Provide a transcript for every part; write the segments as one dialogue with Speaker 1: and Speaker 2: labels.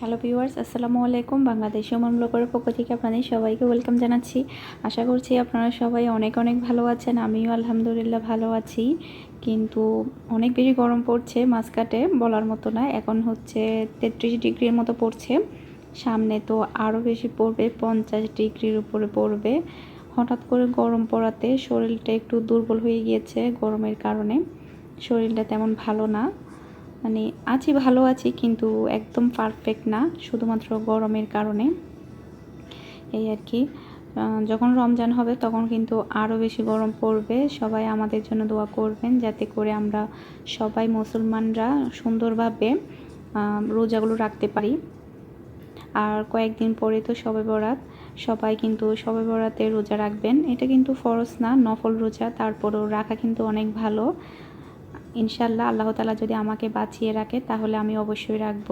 Speaker 1: Hello viewers, আসসালামু আলাইকুম। Bangladesh Oman ব্লগের পক্ষ থেকে আপনাদের সবাইকে ওয়েলকাম জানাচ্ছি। আশা করছি আপনারা সবাই অনেক অনেক ভালো আছেন, আমিও আলহামদুলিল্লাহ ভালো আছি। কিন্তু অনেক বেশি গরম পড়ছে মাঝকাটে বলার মতো না। এখন হচ্ছে তেত্রিশ ডিগ্রির মতো পড়ছে। সামনে তো আরও বেশি পড়বে, পঞ্চাশ ডিগ্রির উপরে পড়বে। হঠাৎ করে গরম পড়াতে শরীরটা একটু দুর্বল হয়ে গিয়েছে গরমের কারণে। শরীরটা তেমন ভালো না। মানে আছি, ভালো আছি, কিন্তু একদম পারফেক্ট না, শুধুমাত্র গরমের কারণে। এই আর কি। যখন রমজান হবে, তখন কিন্তু আরও বেশি গরম পড়বে। সবাই আমাদের জন্য দোয়া করবেন, যাতে করে আমরা সবাই মুসলমানরা সুন্দরভাবে রোজাগুলো রাখতে পারি। আর কয়েকদিন পরে তো সবে বরাত, সবাই কিন্তু সবে বরাতে রোজা রাখবেন। এটা কিন্তু ফরজ না, নফল রোজা, তারপরেও রাখা কিন্তু অনেক ভালো। ইনশাল্লাহ আল্লাহ তালা যদি আমাকে বাঁচিয়ে রাখে, তাহলে আমি অবশ্যই রাখব।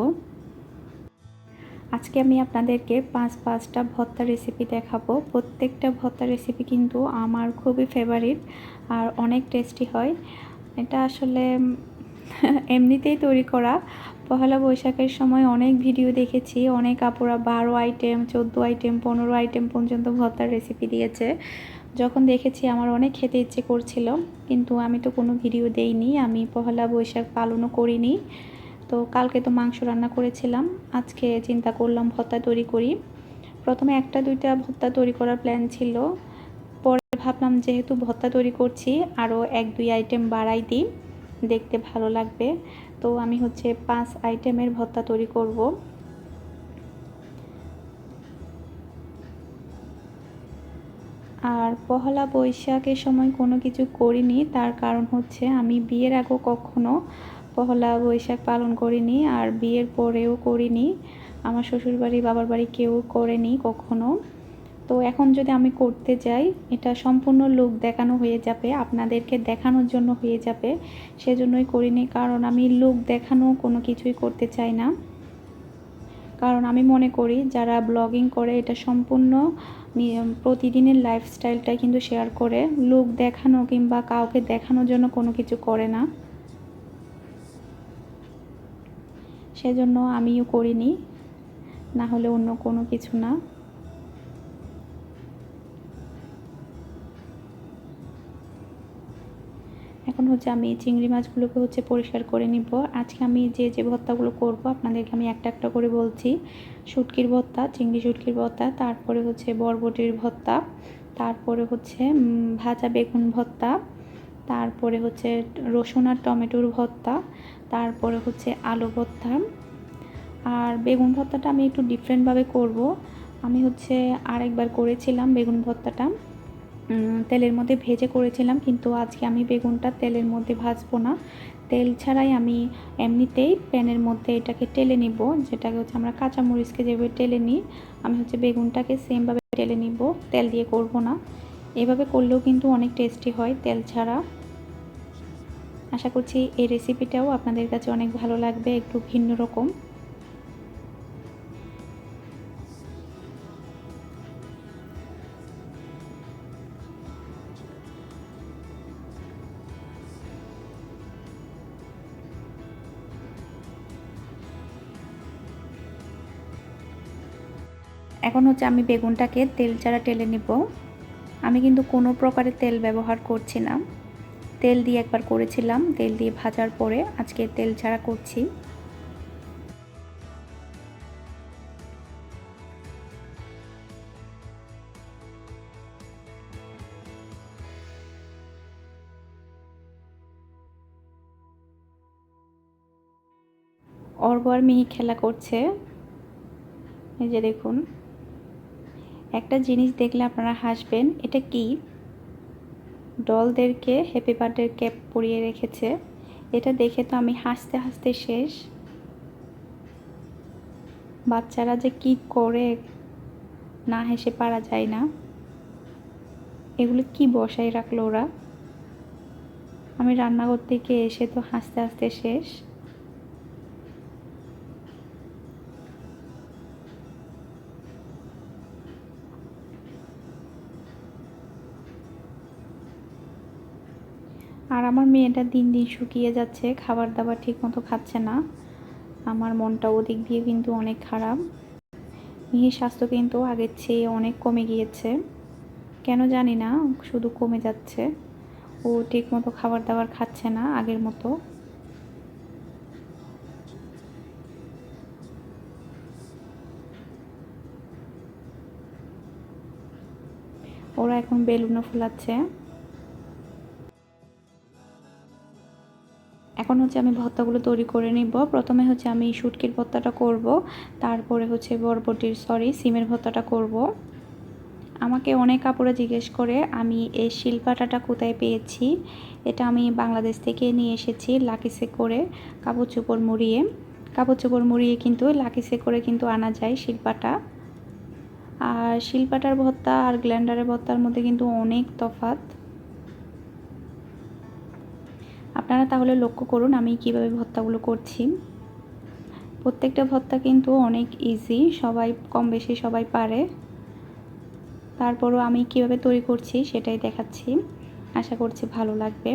Speaker 1: আজকে আমি আপনাদেরকে পাঁচ পাঁচটা ভর্তা রেসিপি দেখাবো। প্রত্যেকটা ভর্তা রেসিপি কিন্তু আমার খুবই ফেভারিট আর অনেক টেস্টি হয়। এটা আসলে এমনিতেই তৈরি করা পহেলা বৈশাখের সময় অনেক ভিডিও দেখেছি, অনেক আপুরা বারো আইটেম চোদ্দ আইটেম পনেরো আইটেম পর্যন্ত ভর্তার রেসিপি দিয়েছে। যখন দেখেছি আমার অনেক খেতে ইচ্ছে করছিল, কিন্তু আমি তো কোনো ভিডিও দেইনি, আমি পহেলা বৈশাখ পালনও করিনি। তো কালকে তো মাংস রান্না করেছিলাম, আজকে চিন্তা করলাম ভর্তা তৈরি করি। প্রথমে একটা দুইটা ভর্তা তৈরি করার প্ল্যান ছিল, পরে ভাবলাম যেহেতু ভর্তা তৈরি করছি, আরও এক দুই আইটেম বাড়াই দিই, দেখতে ভালো লাগবে। তো আমি হচ্ছে পাঁচ আইটেমের ভর্তা তৈরি করব। আর পহলা বৈশাখের সময় কোনো কিছু করিনি, তার কারণ হচ্ছে আমি বিয়ের আগেও কখনো পহলা বৈশাখ পালন করিনি আর বিয়ের পরেও করিনি। আমার শ্বশুরবাড়ি, বাবার বাড়ি কেউ করেনি কখনো। তো এখন যদি আমি করতে যাই, এটা সম্পূর্ণ লোক দেখানো হয়ে যাবে, আপনাদেরকে দেখানোর জন্য হয়ে যাবে, সেজন্যই করিনি, কারণ আমি লোক দেখানো কোনো কিছুই করতে চাই না। কারণ আমি মনে করি, যারা ব্লগিং করে, এটা সম্পূর্ণ প্রতিদিনের লাইফস্টাইলটা কিন্তু শেয়ার করে। লোক দেখানো কিংবা কাউকে দেখানোর জন্য কোনো কিছু করে না। সেজন্য আমিও করিনি না হলে অন্য কোনো কিছু না। এখন হচ্ছে আমি চিংড়ি মাছগুলোকে হচ্ছে পরিষ্কার করে নিব। আজকে আমি যে যে ভর্তাগুলো করব আপনাদেরকে আমি একটা একটা করে বলছি। শুটকির ভর্তা, চিংড়ি শুটকির ভর্তা, তারপরে হচ্ছে বরবটির ভর্তা, তারপরে হচ্ছে ভাজা বেগুন ভর্তা, তারপরে হচ্ছে রসুন আর টমেটোর ভর্তা, তারপরে হচ্ছে আলু ভর্তা। আর বেগুন ভর্তাটা আমি একটু ডিফারেন্টভাবে করব। আমি হচ্ছে আরেকবার করেছিলাম বেগুন ভর্তাটা। তেলের মধ্যে ভেজে করেছিলাম, কিন্তু আজকে আমি বেগুনটা তেলের মধ্যে ভাজবো না। তেল ছাড়াই আমি এমনিতেই প্যানের মধ্যে এটাকে টেলে নিব, যেটাকে হচ্ছে আমরা কাঁচামরিচকে যেভাবে টেলে নিই, আমি হচ্ছে বেগুনটাকে সেমভাবে টেলে নিব, তেল দিয়ে করব না। এভাবে করলেও কিন্তু অনেক টেস্টি হয় তেল ছাড়া। আশা করছি এই রেসিপিটাও আপনাদের কাছে অনেক ভালো লাগবে, একটু ভিন্ন রকম। এখন হচ্ছে আমি বেগুনটাকে তেল ছাড়া টেলে নিব। আমি কিন্তু কোনো প্রকারের তেল ব্যবহার করছি না। তেল দিয়ে একবার করেছিলাম, তেল দিয়ে ভাজার পরে আজকে তেল ছাড়া করছি। অর্ব আর মিহি খেলা করছে। এই যে দেখুন। একটা জিনিস দেখলে আপনারা হাসবেন, এটা কি? ডলদেরকে হ্যাপি বার্থডের ক্যাপ পরিয়ে রেখেছে। এটা দেখে তো আমি হাসতে হাসতে শেষ। বাচ্চারা যে কি করে না হেসে পারা যায় না। এগুলো কি বসাই রাখল ওরা? আমি রান্নাঘর থেকে এসে তো হাসতে হাসতে শেষ। আমার মেয়েটা দিন দিন শুকিয়ে যাচ্ছে খাবার দাবার ঠিক মতো খাচ্ছে না। আমার মনটা ওদিক দিয়ে কিন্তু অনেক খারাপ। মেয়ের স্বাস্থ্য কিন্তু আগের চেয়ে অনেক কমে গিয়েছে। কেন জানি না, শুধু কমে যাচ্ছে। ও ঠিক মতো খাবার দাবার খাচ্ছে না আগের মতো। ওরা এখন বেলুনও ফুলাচ্ছে। এখন হচ্ছে আমি ভর্তাগুলো তৈরি করে নিব। প্রথমে হচ্ছে আমি শুটকির ভর্তাটা করব, তারপরে হচ্ছে বরবটির সরি সিমের ভর্তাটা করব। আমাকে অনেক কাপড়ে জিজ্ঞেস করে, আমি এই শিল্পাটাটা কোথায় পেয়েছি? এটা আমি বাংলাদেশ থেকে নিয়ে এসেছি লাকিসে করে কাপড় চোপড় মুড়িয়ে। কাপড় চোপড় মুড়িয়ে কিন্তু লাকিসে করে কিন্তু আনা যায় শিল্পাটা আর শিল্পাটার ভর্তা আর গ্ল্যান্ডারের ভর্তার মধ্যে কিন্তু অনেক তফাত আপনারা তাহলে লক্ষ্য করুন আমি কীভাবে ভর্তাগুলো করছি। প্রত্যেকটা ভর্তা কিন্তু অনেক ইজি সবাই কম বেশি সবাই পারে। তারপরও আমি কীভাবে তৈরি করছি সেটাই দেখাচ্ছি। আশা করছি ভালো লাগবে।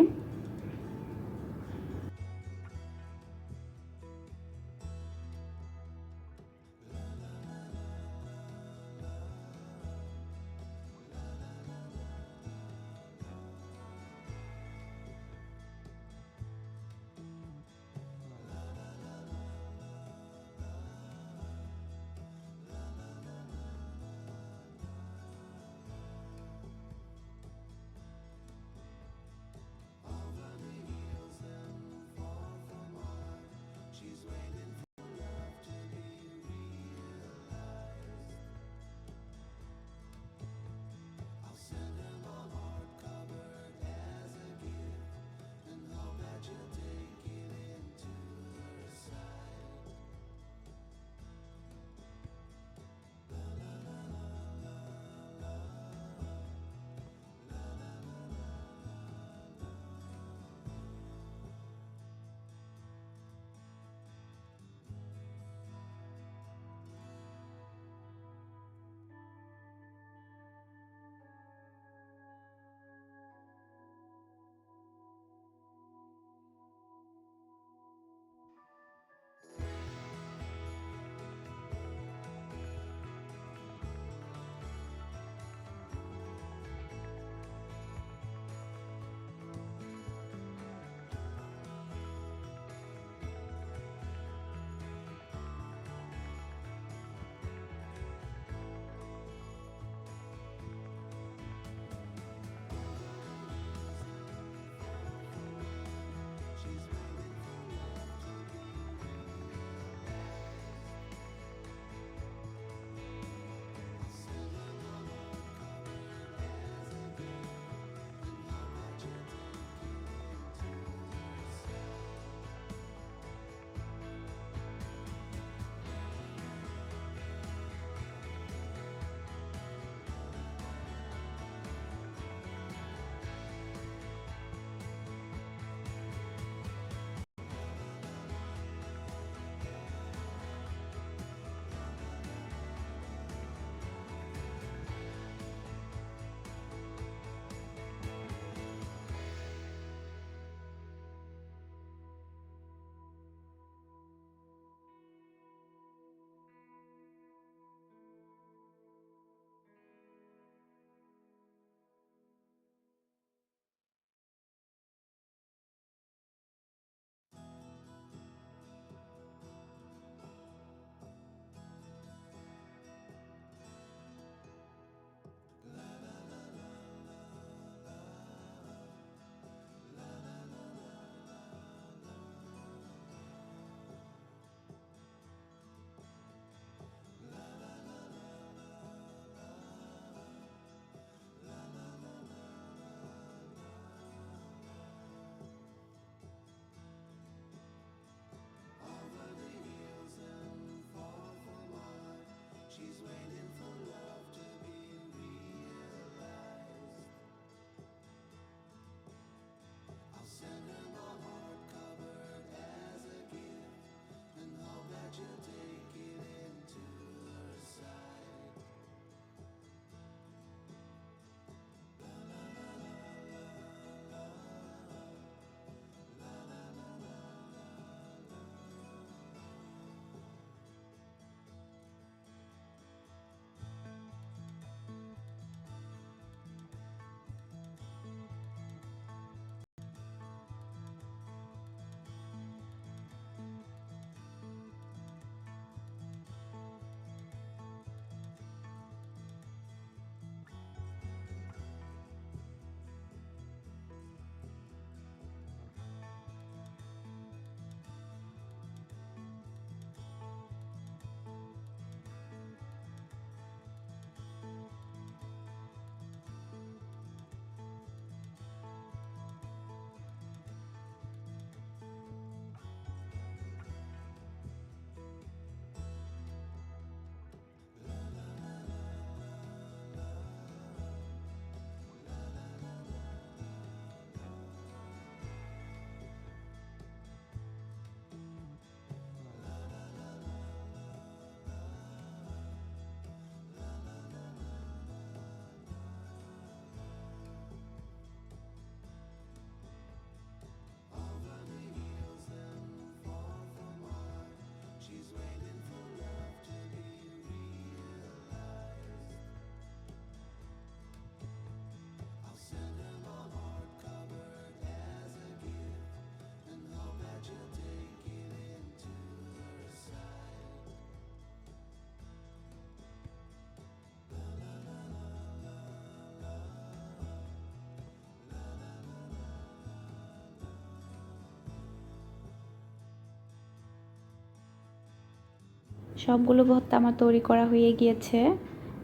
Speaker 1: সবগুলো ভর্তা আমার তৈরি করা হয়ে গিয়েছে।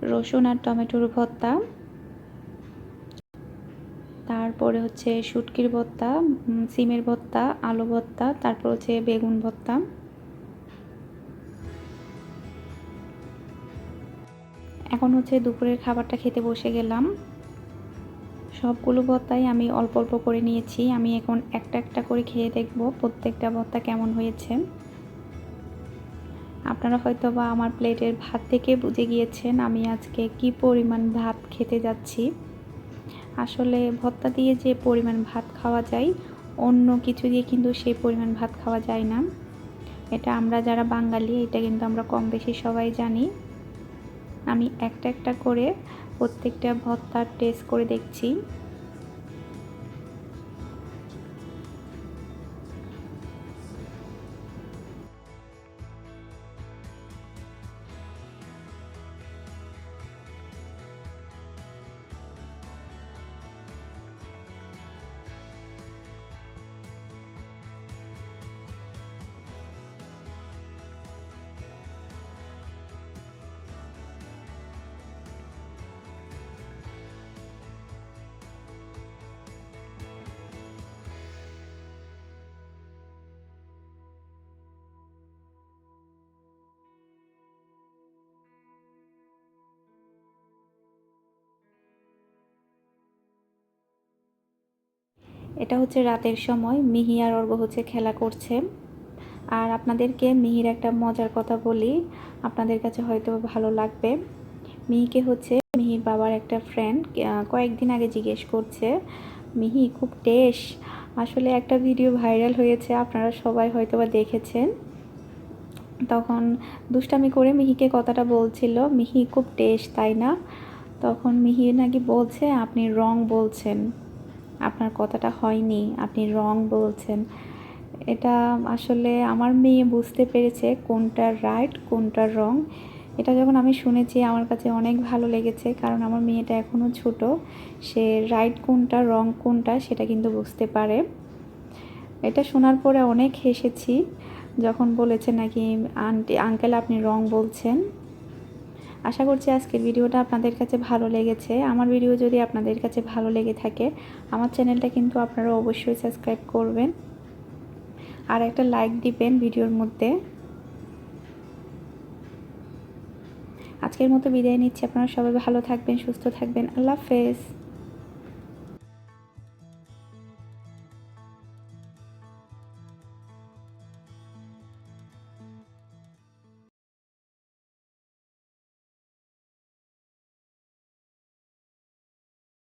Speaker 1: রসুন আর টমেটোর ভর্তা। তারপরে হচ্ছে শুটকির ভর্তা সিমের ভর্তা, আলু ভর্তা, তারপর হচ্ছে বেগুন ভর্তা। এখন হচ্ছে দুপুরের খাবারটা খেতে বসে গেলাম। সবগুলো ভর্তাই আমি অল্প অল্প করে নিয়েছি। আমি এখন একটা একটা করে খেয়ে দেখব প্রত্যেকটা ভর্তা কেমন হয়েছে। আপনারা হয়তো বা আমার প্লেটের ভাত থেকে বুঝে গিয়েছেন আমি আজকে কি পরিমাণ ভাত খেতে যাচ্ছি। আসলে ভর্তা দিয়ে যে পরিমাণ ভাত খাওয়া যায়, অন্য কিছু দিয়ে কিন্তু সেই পরিমাণ ভাত খাওয়া যায় না। এটা আমরা যারা বাঙালি, এটা কিন্তু আমরা কম বেশি সবাই জানি। আমি একটা একটা করে প্রত্যেকটা ভর্তার টেস্ট করে দেখছি। এটা হচ্ছে রাতের সময়। মিহি আর অর্ঘ হচ্ছে খেলা করছে। আর আপনাদেরকে মিহির একটা মজার কথা বলি। আপনাদের কাছে হয়তো ভালো লাগবে। মিহিকে হচ্ছে মিহির বাবার একটা ফ্রেন্ড কয়েকদিন আগে জিজ্ঞেস করছে, মিহি, খুব টেস আসলে একটা ভিডিও ভাইরাল হয়েছে, আপনারা সবাই হয়তো বা দেখেছেন। তখন দুষ্টামি করে মিহিকে কথাটা বলছিল, মিহি, খুব টেস্ট তাই না? তখন মিহি নাকি বলছে, আপনি রং বলছেন। আপনার কথাটা হয়নি, আপনি রং বলছেন। এটা আসলে আমার মেয়ে বুঝতে পেরেছে কোনটা রাইট কোনটা রং এটা যখন আমি শুনেছি আমার কাছে অনেক ভালো লেগেছে, কারণ আমার মেয়েটা এখনও ছোট। সে রাইট কোনটা রং কোনটা সেটা কিন্তু বুঝতে পারে। এটা শোনার পরে অনেক হেসেছি। যখন বলেছে নাকি, আন্টি আঙ্কেল আপনি রং বলছেন। আশা করছি আজকের ভিডিওটা আপনাদের কাছে ভালো লেগেছে। আমার ভিডিও যদি আপনাদের কাছে ভালো লেগে থাকে, আমার চ্যানেলটা কিন্তু আপনারা অবশ্যই সাবস্ক্রাইব করবেন আর একটা লাইক দিবেন ভিডিওর মধ্যে। আজকের মতো বিদায় নিচ্ছি। আপনারা সবাই ভালো থাকবেন, সুস্থ থাকবেন। আল্লাহ হাফেজ।